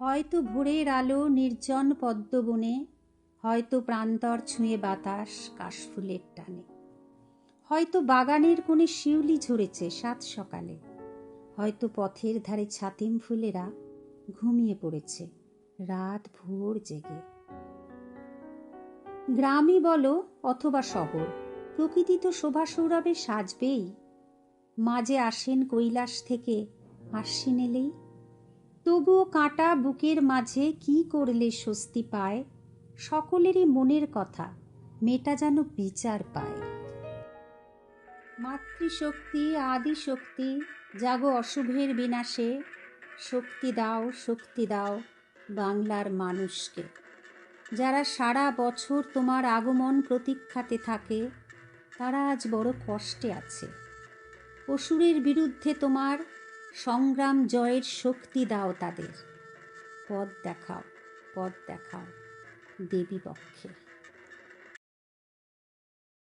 হয়তো ভোরের আলো নির্জন পদ্মবনে, হয়তো প্রান্তর ছুঁয়ে বাতাস কাশফুলের টানে। হয়তো বাগানের কোণে শিউলি ঝরেছে সাত সকালে। হয়তো পথের ধারে ছাতিম ফুলেরা ঘুমিয়ে পড়েছে রাত ভোর জেগে। গ্রামই বলো অথবা শহর, প্রকৃতি তো শোভা সৌরভে সাজবেই। মাঝে আসেন কৈলাস থেকে আশ্বিন এলেই তবুও কাঁটা বুকের মাঝে কি করলে স্বস্তি পায়? সকলেরই মনের কথা, মেয়েটা যেন বিচার পায়। মাতৃশক্তি আদি শক্তি জাগো অশুভের বিনাশে, শক্তি দাও শক্তি দাও বাংলার মানুষকে। যারা সারা বছর তোমার আগমন প্রতীক্ষাতে থাকে, তারা আজ বড় কষ্টে আছে। অসুরের বিরুদ্ধে তোমার সংগ্রাম জয়ের শক্তি দাও তাদের। পথ দেখাও পথ দেখাও দেবী পক্ষে